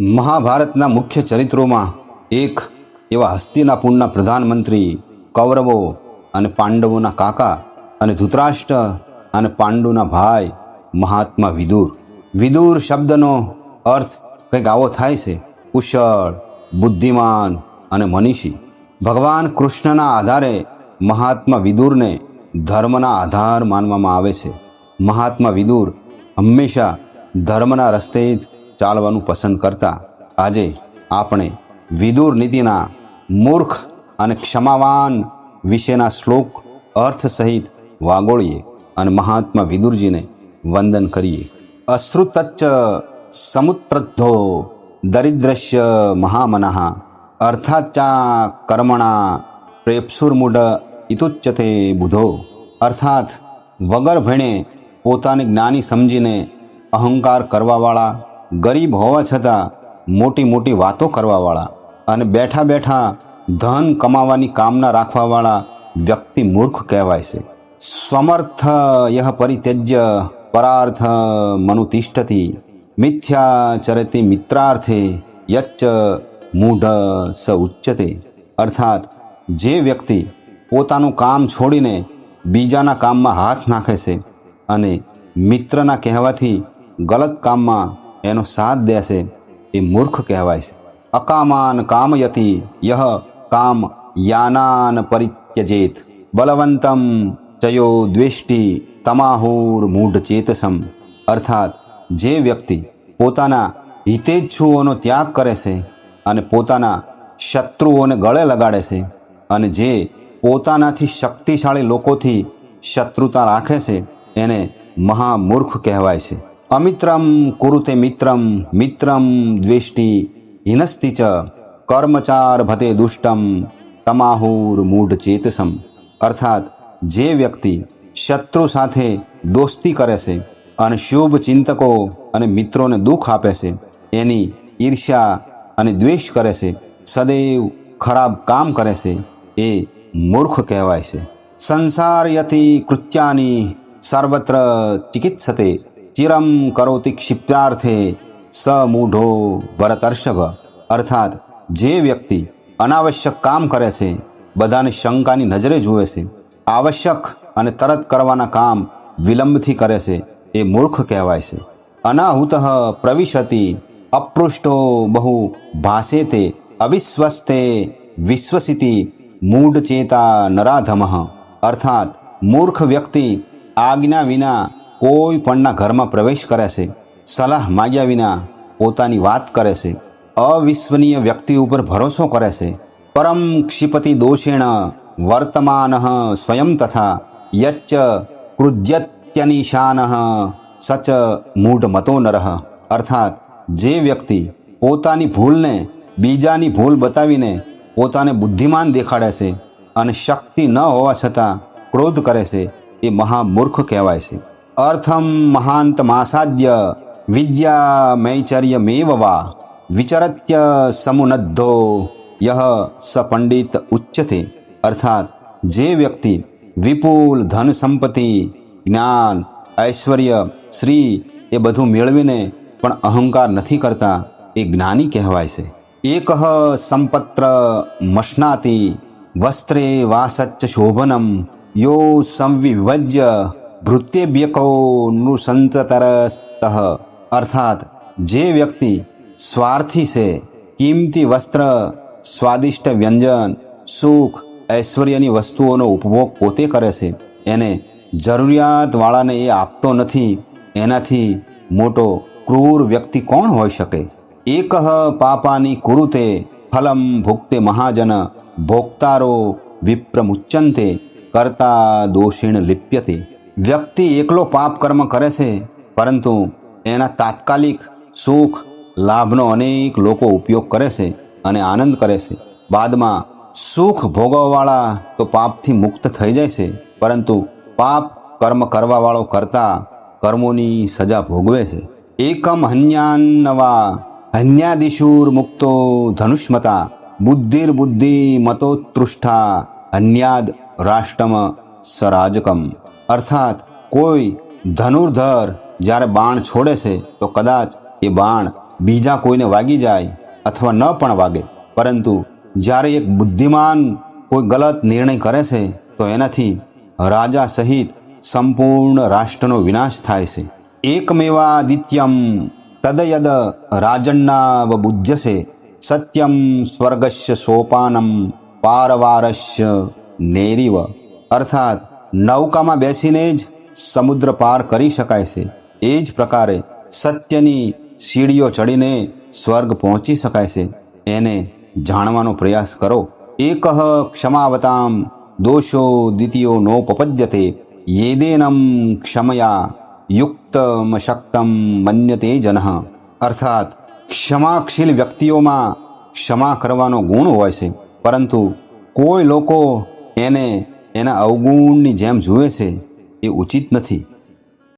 મહાભારતના મુખ્ય ચરિત્રોમાં એક એવા હસ્તિનાપુરના પ્રધાનમંત્રી કૌરવો અને પાંડવોના કાકા અને ધૃતરાષ્ટ્ર અને પાંડુના ભાઈ મહાત્મા વિદુર. વિદુર શબ્દનો અર્થ કંઈક આવો થાય છે. કુશળ, બુદ્ધિમાન અને મનીષી. ભગવાન કૃષ્ણના આધારે મહાત્મા વિદુરને ધર્મના આધાર માનવામાં આવે છે. મહાત્મા વિદુર હંમેશા ધર્મના રસ્તે જ ચાલવાનું પસંદ કરતા આજે આપણે વિદુર નીતિના મૂર્ખ અને ક્ષમાવાન વિશેના શ્લોક અર્થ સહિત વાગોળીએ અને મહાત્મા વિદુરજીને વંદન કરીએ. અશ્રુતચ્ચ સમુત્રદ્ધો દરિદ્રશ્ય મહામનઃ અર્થાચા કર્મણા પ્રેપસુરમુઢ ઇતુચ્યતે બુધો. અર્થાત વગર ભણે પોતાને જ્ઞાની સમજીને અહંકાર કરવાવાળા ગરીબ હોવા છતાં મોટી મોટી વાતો કરવાવાળા અને બેઠા બેઠા ધન કમાવાની કામના રાખવાવાળા વ્યક્તિ મૂર્ખ કહેવાય છે. સમર્થ યહ પરિત્યજ્ય પરાર્થ મનુતિષ્ઠતી મિથ્યા ચરતી મિત્રાર્થે યચ્ચ મૂઢ સ ઉચ્ચતે અર્થાત જે વ્યક્તિ પોતાનું કામ છોડીને બીજાના કામમાં હાથ નાખે છે અને મિત્રના કહેવાથી ગલત કામમાં એનો સાથ દેશે એ મૂર્ખ કહેવાય છે. અકામાન કામયતિ યહ કામ યાનાન પરિત્યજેત. બલવંતમ ચયો દ્વેષ્ટિ તમાહુર મૂઢ ચેતસમ. અર્થાત, જે વ્યક્તિ પોતાના હિતેચ્છુઓનો ત્યાગ કરે છે અને પોતાના શત્રુઓને ગળે લગાડે છે અને જે પોતાનાથી શક્તિશાળી લોકોથી શત્રુતા રાખે છે, એને મહામૂર્ખ કહેવાય છે. અમિત્રમ કુરુતે મિત્રમ મિત્રમ દ્વેષ્ટિ, હિનસ્તિ ચ, કર્મચાર ભતે દુષ્ટમ, તમાહુર મૂઢ ચેતસમ। અર્થાત, જે વ્યક્તિ શત્રુ સાથે દોસ્તી કરે છે અને શુભ ચિંતકો અને મિત્રોને દુઃખ આપે છે, એની ઈર્ષ્યા અને દ્વેષ કરે છે, સદૈવ ખરાબ કામ કરે છે, એ મૂર્ખ કહેવાય છે. સંસાર યતિ કૃત્યાની, સર્વત્ર ચિકિત્સતે ચિરમ કરોતિ ક્ષિપ્તાર્થે સ મૂઢો ભરતર્ષભ અર્થાત જે વ્યક્તિ અનાવશ્યક કામ કરે છે બધાને શંકાની નજરે જુએ છે આવશ્યક અને તરત કરવાના કામ વિલંબથી કરે છે એ મૂર્ખ કહેવાય છે અનાહુત પ્રવિશતિ અપૃષ્ટો બહુ ભાષેતે અવિશ્વસ્તે વિશ્વસિતિ મૂઢ ચેતા નરાધમઃ અર્થાત મૂર્ખ વ્યક્તિ આજ્ઞા વિના કોઈ પણના ઘરમાં પ્રવેશ કરે છે, સલાહ માગ્યા વિના પોતાની વાત કરે છે, અવિશ્વનીય વ્યક્તિ ઉપર ભરોસો કરે છે, પરમ ક્ષિપતિ દોષેણ વર્તમાન સ્વયં તથા યચ્ચ કૃદ્યત્યનિશાન સચ મૂઢ મતો નરઃ. અર્થાત, જે વ્યક્તિ પોતાની ભૂલને બીજાની ભૂલ બતાવીને પોતાને બુદ્ધિમાન દેખાડે છે અને શક્તિ ન હોવા છતાં ક્રોધ કરે છે, એ મહામૂર્ખ કહેવાય છે. અર્થમ મહાંતમાસાદ્ય વિદ્યા મૈચર્યમેવ વા વિચરત્ય સમુનદ્ધો યહ સ પંડિત ઉચ્યતે અર્થાત જે વ્યક્તિ વિપુલ ધન સંપત્તિ જ્ઞાન ઐશ્વર્ય શ્રી એ બધું મેળવીને પણ અહંકાર નથી કરતા એ જ્ઞાની કહેવાય છે એક સંપત્ર મશ્નાતિ વસ્ત્રે વાસચ્ચ શોભનમ યો સંવિભજ્ય ભૃત્યેભ્યકો નૃસંતતરસ્તઃ અર્થાત, જે વ્યક્તિ સ્વાર્થી છે, કિંમતી વસ્ત્ર, સ્વાદિષ્ટ વ્યંજન, સુખ, ઐશ્વર્યની વસ્તુઓનો ઉપભોગ પોતે કરે છે, એને જરૂરિયાતવાળાને એ આપતો નથી, એનાથી મોટો ક્રૂર વ્યક્તિ કોણ હોઈ શકે? એક પાપાની કુરુતે ફલમ ભુક્તે મહાજન, ભોક્તારો વિપ્રમુચ્યંતે, કરતા દોષેણ લિપ્યતે. વ્યક્તિ એકલો પાપ કર્મ કરે છે, પરંતુ એના તાત્કાલિક સુખ, લાભનો અનેક લોકો ઉપયોગ કરે છે અને આનંદ કરે છે. બાદમાં સુખ ભોગવવાળા તો પાપથી મુક્ત થઈ જાય છે, પરંતુ પાપ કર્મ કરવાવાળો કરતા કર્મોની સજા ભોગવે છે. એકમ હન્યાન્નવા હન્યાદિશુર મુક્તો ધનુષ્મતા બુદ્ધિર્બુદ્ધિ મતોત્તૃષ્ઠા, હન્યાદ રાષ્ટ્રમ સરાજકમ અર્થાત કોઈ ધનુર્ધર જ્યારે બાણ છોડે છે, તો કદાચ એ બાણ બીજા કોઈને વાગી જાય અથવા ન પણ વાગે. પરંતુ જ્યારે એક બુદ્ધિમાન કોઈ ગલત નિર્ણય કરે છે, તો એનાથી રાજા સહિત સંપૂર્ણ રાષ્ટ્રનો વિનાશ થાય છે. એકમેવાદિત્યમ તદયદ રાજન્નાવબુધ્યસે સત્યમ સ્વર્ગસ્ય સોપાનમ પારવારસ્ય નેરીવ. અર્થાત નૌકામાં બેસીને જ સમુદ્ર પાર કરી શકાય છે. એ જ પ્રકારે સત્યની સીડીઓ ચડીને સ્વર્ગ પહોંચી શકાય છે. એને જાણવાનો પ્રયાસ કરો. એક ક્ષમાવતામ દોષો દ્વિતીયો નોપપદ્યતે યેદેનમ ક્ષમયા યુક્તમ શક્તમ મન્યતે જન. અર્થાત ક્ષમાશીલ વ્યક્તિઓમાં ક્ષમા કરવાનો ગુણ હોય છે. પરંતુ કોઈ લોકો એને એના અવગુણની જેમ જુએ છે એ ઉચિત નથી.